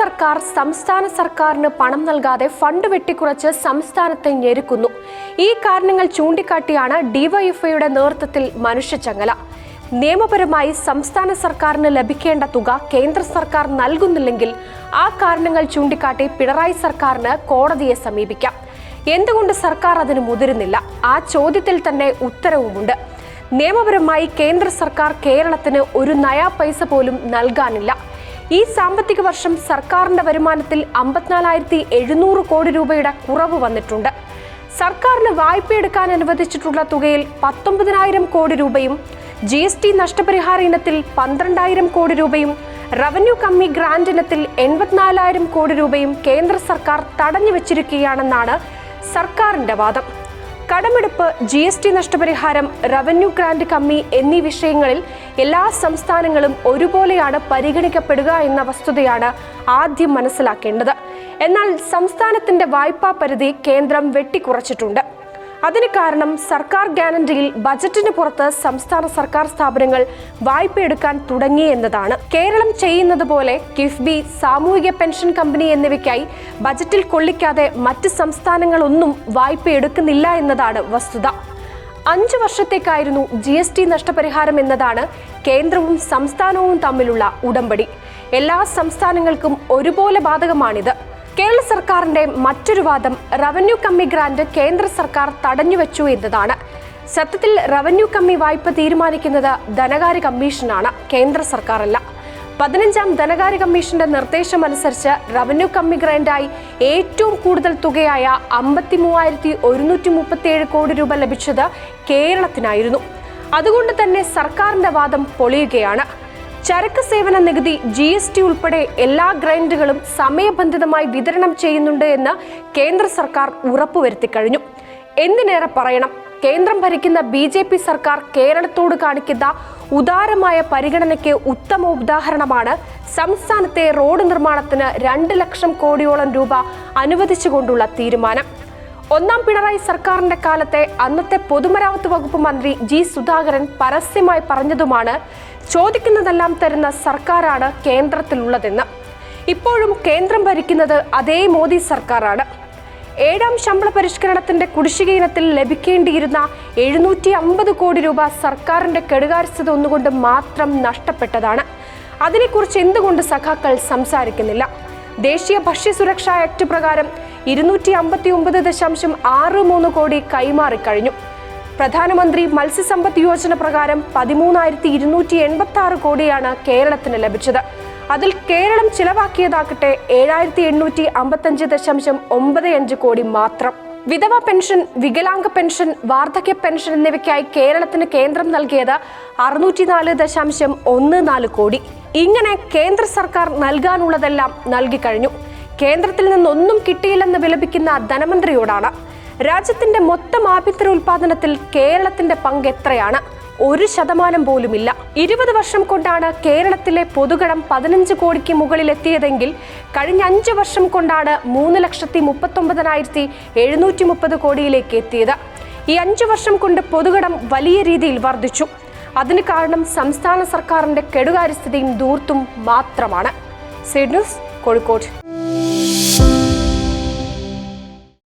സർക്കാർ സംസ്ഥാന സർക്കാരിന് പണം നൽകാതെ ഫണ്ട് വെട്ടിക്കുറച്ച് സംസ്ഥാനത്തെ ഞെരുക്കുന്നു. ഈ കാരണങ്ങൾ ചൂണ്ടിക്കാട്ടിയാണ് ഡിവൈഎഫ്ഐയുടെ നേതൃത്വത്തിൽ മനുഷ്യച്ചങ്ങല നിയമപരമായി സംസ്ഥാന സർക്കാരിന് ലഭിക്കേണ്ട തുക കേന്ദ്ര സർക്കാർ നൽകുന്നില്ലെങ്കിൽ ആ കാരണങ്ങൾ ചൂണ്ടിക്കാട്ടി പിണറായി സർക്കാരിന് കോടതിയെ സമീപിക്കാം. എന്തുകൊണ്ട് സർക്കാർ അതിന് മുതിരുന്നില്ല? ആ ചോദ്യത്തിൽ തന്നെ ഉത്തരവുമുണ്ട്. നിയമപരമായി കേന്ദ്ര സർക്കാർ കേരളത്തിന് ഒരു നയാ പൈസ പോലും നൽകാനില്ല. ഈ സാമ്പത്തിക വർഷം സർക്കാരിന്റെ വരുമാനത്തിൽ അമ്പത്തിനാലായിരത്തി എഴുന്നൂറ് കോടി രൂപയുടെ കുറവ് വന്നിട്ടുണ്ട്. സർക്കാരിന് വായ്പ എടുക്കാൻ അനുവദിച്ചിട്ടുള്ള തുകയിൽ പത്തൊമ്പതിനായിരം കോടി രൂപയും ജി എസ് ടി നഷ്ടപരിഹാര ഇനത്തിൽ പന്ത്രണ്ടായിരം കോടി രൂപയും റവന്യൂ കമ്മി ഗ്രാന്റ് ഇനത്തിൽ എൺപത്തിനാലായിരം കോടി രൂപയും കേന്ദ്ര സർക്കാർ തടഞ്ഞു വെച്ചിരിക്കുകയാണെന്നാണ് സർക്കാരിന്റെ വാദം. കടമെടുപ്പ് ജി എസ് ടി നഷ്ടപരിഹാരം റവന്യൂ ഗ്രാന്റ് കമ്മി എന്നീ വിഷയങ്ങളിൽ എല്ലാ സംസ്ഥാനങ്ങളും ഒരുപോലെയാണ് പരിഗണിക്കപ്പെടുക എന്ന വസ്തുതയാണ് ആദ്യം മനസ്സിലാക്കേണ്ടത്. എന്നാൽ സംസ്ഥാനത്തിന്റെ വായ്പാ പരിധി കേന്ദ്രം വെട്ടിക്കുറച്ചിട്ടുണ്ട്. അതിന് കാരണം സർക്കാർ ഗ്യാരണ്ടിയിൽ ബജറ്റിന് പുറത്ത് സംസ്ഥാന സർക്കാർ സ്ഥാപനങ്ങൾ വായ്പയെടുക്കാൻ തുടങ്ങി എന്നതാണ്. കേരളം ചെയ്യുന്നത് പോലെ കിഫ്ബി സാമൂഹിക പെൻഷൻ കമ്പനി എന്നിവയ്ക്കായി ബജറ്റിൽ കൊള്ളിക്കാതെ മറ്റ് സംസ്ഥാനങ്ങളൊന്നും വായ്പ എടുക്കുന്നില്ല എന്നതാണ് വസ്തുത. അഞ്ചു വർഷത്തേക്കായിരുന്നു ജി എസ് ടി നഷ്ടപരിഹാരം എന്നതാണ് കേന്ദ്രവും സംസ്ഥാനവും തമ്മിലുള്ള ഉടമ്പടി. എല്ലാ സംസ്ഥാനങ്ങൾക്കും ഒരുപോലെ ബാധകമാണിത്. കേരള സർക്കാരിന്റെ മറ്റൊരു വാദം റവന്യൂ കമ്മി ഗ്രാന്റ് കേന്ദ്ര സർക്കാർ തടഞ്ഞുവെച്ചു എന്നതാണ്. സത്യത്തിൽ റവന്യൂ കമ്മി വായ്പ തീരുമാനിക്കുന്നത് ധനകാര്യ കമ്മീഷനാണ് കേന്ദ്ര സർക്കാരല്ല. പതിനഞ്ചാം ധനകാര്യ കമ്മീഷന്റെ നിർദ്ദേശമനുസരിച്ച് റവന്യൂ കമ്മി ഗ്രാന്റായി ഏറ്റവും കൂടുതൽ തുകയായ അമ്പത്തി മൂവായിരത്തി ഒരുന്നൂറ്റി മുപ്പത്തിയേഴ് കോടി രൂപ ലഭിച്ചത് കേരളത്തിനായിരുന്നു. അതുകൊണ്ട് തന്നെ സർക്കാരിന്റെ വാദം പൊളിയുകയാണ്. ചരക്ക് സേവന നികുതി ജി എസ് ടി ഉൾപ്പെടെ എല്ലാ ഗ്രൈൻഡുകളും സമയബന്ധിതമായി വിതരണം ചെയ്യുന്നുണ്ട് എന്ന് കേന്ദ്ര സർക്കാർ ഉറപ്പുവരുത്തി കഴിഞ്ഞു. എന്തിനേറെ പറയണം? കേന്ദ്രം ഭരിക്കുന്ന ബി ജെ പി സർക്കാർ കേരളത്തോട് കാണിക്കുന്ന ഉദാരമായ പരിഗണനയ്ക്ക് ഉത്തമ ഉദാഹരണമാണ് സംസ്ഥാനത്തെ റോഡ് നിർമ്മാണത്തിന് രണ്ട് ലക്ഷം കോടിയോളം രൂപ അനുവദിച്ചുകൊണ്ടുള്ള തീരുമാനം. ഒന്നാം പിണറായി സർക്കാരിന്റെ കാലത്തെ അന്നത്തെ പൊതുമരാമത്ത് വകുപ്പ് മന്ത്രി ജി സുധാകരൻ പരസ്യമായി പറഞ്ഞതുമാണ് ചോദിക്കുന്നതെല്ലാം തരുന്ന സർക്കാരാണ് കേന്ദ്രത്തിലുള്ളതെന്ന്. ഇപ്പോഴും കേന്ദ്രം ഭരിക്കുന്നത് അതേ മോദി സർക്കാരാണ്. ഏഴാം ശമ്പള പരിഷ്കരണത്തിന്റെ കുടിശ്ശിക ഇനത്തിൽ ലഭിക്കേണ്ടിയിരുന്ന എഴുന്നൂറ്റി അമ്പത് കോടി രൂപ സർക്കാരിന്റെ കെടുകാര്യസ്ഥത ഒന്നുകൊണ്ട് മാത്രം നഷ്ടപ്പെട്ടതാണ്. അതിനെക്കുറിച്ച് എന്തുകൊണ്ട് സഖാക്കൾ സംസാരിക്കുന്നില്ല? ദേശീയ ഭക്ഷ്യസുരക്ഷാ ആക്ട് പ്രകാരം ഇരുന്നൂറ്റി അമ്പത്തി ഒമ്പത് ദശാംശം ആറ് മൂന്ന് കോടി കൈമാറിക്കഴിഞ്ഞു പ്രധാനമന്ത്രി മത്സ്യസമ്പദ് യോജന പ്രകാരം പതിമൂന്നായിരത്തി ഇരുന്നൂറ്റി എൺപത്തി ആറ് കോടിയാണ് കേരളത്തിന് ലഭിച്ചത്. അതിൽ കേരളം ചിലവാക്കിയതാകട്ടെ ഏഴായിരത്തി എണ്ണൂറ്റി അമ്പത്തഞ്ച് ദശാംശം ഒമ്പത് അഞ്ച് കോടി മാത്രം. വിധവ പെൻഷൻ വികലാംഗ പെൻഷൻ വാർദ്ധക്യ പെൻഷൻ എന്നിവയ്ക്കായി കേരളത്തിന് കേന്ദ്രം നൽകിയത് അറുന്നൂറ്റി നാല് ദശാംശം ഒന്ന് നാല് കോടി. ഇങ്ങനെ കേന്ദ്ര സർക്കാർ നൽകാനുള്ളതെല്ലാം നൽകിക്കഴിഞ്ഞു കേന്ദ്രത്തിൽ നിന്നൊന്നും കിട്ടിയില്ലെന്ന് വിലപിക്കുന്ന ധനമന്ത്രിയോടാണ്. രാജ്യത്തിന്റെ മൊത്തം ആഭ്യന്തര ഉൽപാദനത്തിൽ കേരളത്തിന്റെ പങ്ക് എത്രയാണ്? ഒരു ശതമാനം പോലുമില്ല. ഇരുപത് വർഷം കൊണ്ടാണ് കേരളത്തിലെ പൊതുകടം പതിനഞ്ച് കോടിക്ക് മുകളിൽ എത്തിയതെങ്കിൽ കഴിഞ്ഞ അഞ്ച് വർഷം കൊണ്ടാണ് മൂന്ന് ലക്ഷത്തി മുപ്പത്തൊമ്പതിനായിരത്തി എഴുന്നൂറ്റി മുപ്പത് കോടിയിലേക്ക് എത്തിയത്. ഈ അഞ്ചു വർഷം കൊണ്ട് പൊതുകടം വലിയ രീതിയിൽ വർദ്ധിച്ചു. അതിന് കാരണം സംസ്ഥാന സർക്കാരിന്റെ കെടുകാര്യസ്ഥതയും ദൂർത്തും മാത്രമാണ്. C news Kozhikode.